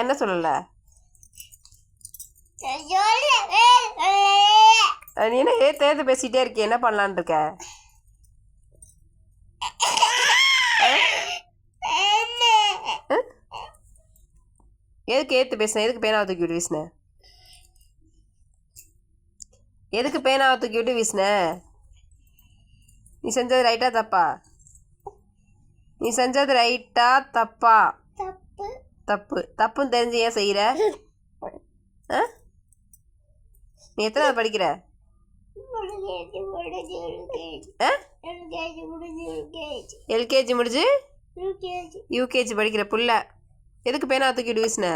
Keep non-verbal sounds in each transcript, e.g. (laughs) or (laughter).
என்ன சொல்லல? நீ என்ன ஏத்து ஏத்து பேசிட்டே இருக்கிய என்ன பண்ணலான் இருக்க? எதுக்கு ஏத்து பேசுன? எதுக்கு பேனாவை தூக்கி விட்டு வீசின? எதுக்கு பேனாவை தூக்கி விட்டு வீசின? நீ செஞ்சது ரைட்டா தப்பா? நீ செஞ்சது ரைட்டா தப்பா? தப்பு. தப்பு தப்புன்னு தெரிஞ்சு ஏன் செய்கிற ஆ? நீ எத்தனாவது (laughs) படிக்கிற? எல்கேஜி முடிஞ்சு யூகேஜி. படிக்கிற புள்ள. எதுக்கு பேனா தூக்கிட்டு வீசின?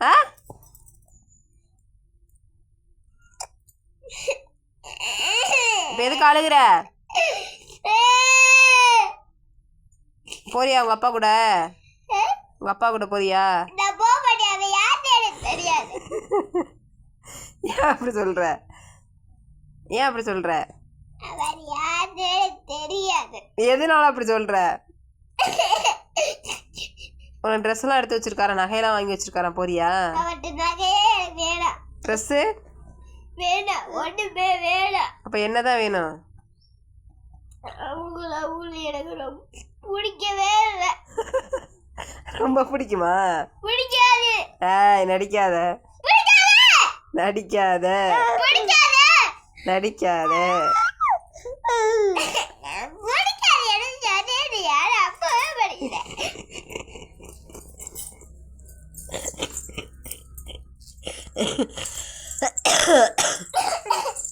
ஆ? (laughs) இப்போ எதுக்கு அழுகுற? போறியா உங்கள் அப்பா கூட? உங்கள் அப்பா கூட போறியா? (laughs) ஏன் அப்படி சொல்கிற ஏன் அப்படி எனக்கு தெரியாது. எதனால அப்படி சொல்கிற உனக்கு ட்ரெஸ் எல்லாம் எடுத்து வச்சிருக்காரா நகையெல்லாம் வாங்கி வச்சிருக்காரா போறியா? ட்ரெஸ்ஸு வேணாம் ஒண்ணுமே வேணாம். அப்போ என்னதான் வேணும்? அவங்கள எனக்கு ரொம்ப பிடிக்கவே இல்லை. (laughs) ரொம்ப பிடிக்குமா? பிடிக்காது. ஏய் நடிக்காத. நடிக்காத. பிடிக்காது. நடிக்காத. பிடிக்காது (laughs)